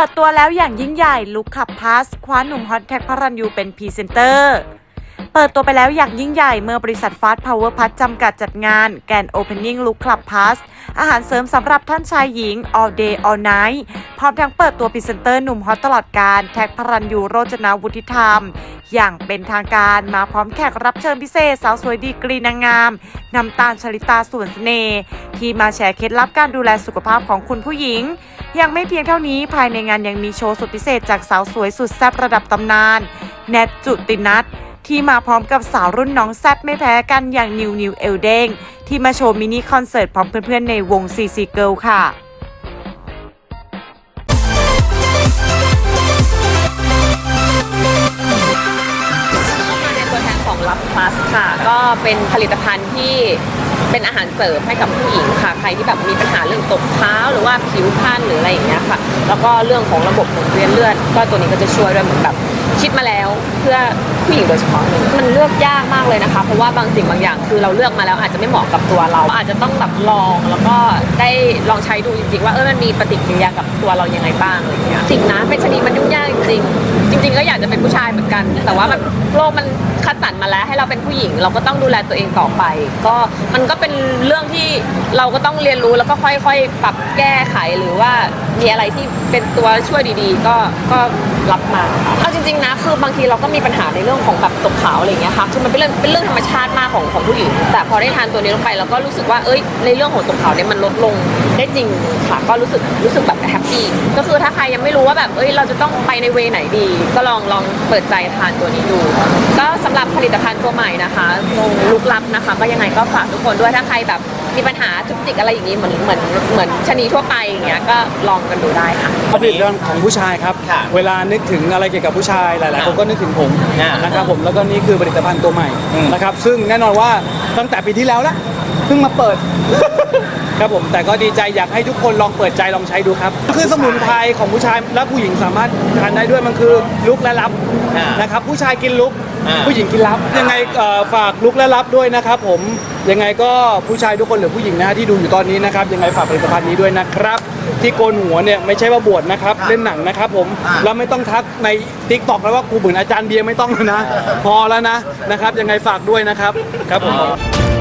ปิดตัวแล้วอย่างยิ่งใหญ่ลุคขับพาสคว้าหนุ่มฮอตแท็กพระรันยูเป็นพรีเซนเตอร์ เปิดตัวไปแล้วอย่างยิ่งใหญ่เมื่อบริษัทฟาสต์พาวเวอร์พัทจำกัดจัดงานแกนโอเพนนิ่งลุคคลับพาสอาหารเสริมสำหรับท่านชายหญิง all day all night พร้อมทั้งเปิดตัวพรีเซนเตอร์หนุ่มฮอตตลอดการแท็กพระรันยูโรจนาวุฒิธรรม อย่างเป็นทางการมาพร้อมแขกรับเชิญพิเศษ สาวสวยดีกรีนางงามน้ำตาลชลิตาส่วนเสน่ห์ที่มาแชร์เคล็ดลับการดูแลสุขภาพของคุณผู้หญิง ยังไม่เพียงเท่านี้ภายในงานยังมีโชว์สุดพิเศษจากสาวสวยสุดแซ่บระดับตำนานแนทจุตินัท ที่มาพร้อมกับสาวรุ่นน้องแซบไม่แพ้กันอย่างนิวนิวเอลเด้งที่มาโชว์มินิคอนเสิร์ตพร้อมเพื่อนๆในวง CC Girl ค่ะมาในตัวแทนของลับพลัสค่ะ ก็เป็นผลิตภัณฑ์ที่เป็นอาหารเสริมให้กับผู้หญิงค่ะ ใครที่แบบมีปัญหาเรื่องตกเท้าหรือว่าผิวพรรณหรืออะไรอย่างเงี้ยค่ะ แล้วก็เรื่องของระบบหมุนเวียนเลือด ก็ตัวนี้ก็จะช่วยด้วยเหมือนแบบ คิดมาแล้วเพื่อผู้หญิงโดยเฉพาะเลยมันเลือกยากมากเลยนะคะ เพราะว่าบางสิ่งบางอย่างคือเราเลือกมาแล้วอาจจะไม่เหมาะกับตัวเรา อาจจะต้องแบบลองแล้วก็ได้ลองใช้ดูจริงๆว่าเออมันมีปฏิกิริยากับตัวเรายังไงบ้างอะไรอย่างเงี้ยจริงนะเป็นชนิดมันยุ่งยากจ ริง ๆ จริง ๆ ก็อยากจะเป็นผู้ชายเหมือนกัน แต่ว่ามันโลกมันคัดสรรมาแล้วให้เราเป็นผู้หญิง เราก็ต้องดูแลตัวเองต่อไป ก็มันก็เป็นเรื่องที่เราก็ต้องเรียนรู้แล้วก็ค่อยๆ ปรับแก้ไขหรือว่ามีอะไรที่เป็นตัวช่วยดีๆ ก็ก็รับมาเอาจริง ๆ นะ คือบางทีเราก็มีปัญหาในเรื่องของแบบตกขาวอะไรอย่างเงี้ยค่ะคือมันเป็นเรื่องเป็นเรื่องธรรมชาติมากของของผู้หญิง แต่พอได้ทานตัวนี้ลงไปเราก็รู้สึกว่าเอ้ยในเรื่องของตกขาวเนี่ยมันลดลงได้จริงค่ะก็รู้สึกรู้สึกแบบแฮปปี้ก็คือถ้าใครยังไม่รู้ว่าแบบเอ้ยเราจะต้องไปในเวไหนดี ก็ลองลองเปิดใจทานตัวนี้ดู ก็สำหรับผลิตภัณฑ์ตัวใหม่นะคะลงลุกลับนะคะ ก็ยังไงก็ฝากทุกคนด้วยถ้าใครแบบมีปัญหาจุกจิกอะไรอย่างนี้เหมือนเหมือนเหมือนชะนีทั่วไปอย่างเงี้ยก็ลองกันดูได้ค่ะผลิตภัณฑ์ของผู้ชายครับค่ะเวลานึกถึงอะไรเกี่ยวกับผู้ชายหลายๆคนก็นึกถึงผมอ่านนะครับผมแล้วก็นี่คือผลิตภัณฑ์ตัวใหม่อืมนะครับซึ่งแน่นอนว่าตั้งแต่ปีที่แล้วละเพิ่งมาเปิด ครับผมแต่ก็ดีใจอยากให้ทุกคนลองเปิดใจลองใช้ดูครับคือสมุนไพรของผู้ชายและผู้หญิงสามารถทานได้ด้วยมันคือลุกและรับอ่านนะครับผู้ชายกินลุก อ่า ผู้หญิงกินรับ ยังไงเอ่อฝากลุกและรับด้วยนะครับผมยังไงก็ผู้ชายทุกคนหรือผู้หญิงนะฮะที่ดูอยู่ตอนนี้นะครับยังไงฝากผลิตภัณฑ์นี้ด้วยนะครับ ที่โกนหัวเนี่ยไม่ใช่ว่าบวชนะครับเล่นหนังนะครับผมอ่า แล้วไม่ต้องทักในทิกตอกแล้วว่ากูเหมือนอาจารย์เบียร์ไม่ต้องแล้วนะ พอแล้วนะนะครับยังไงฝากด้วยนะครับครับผม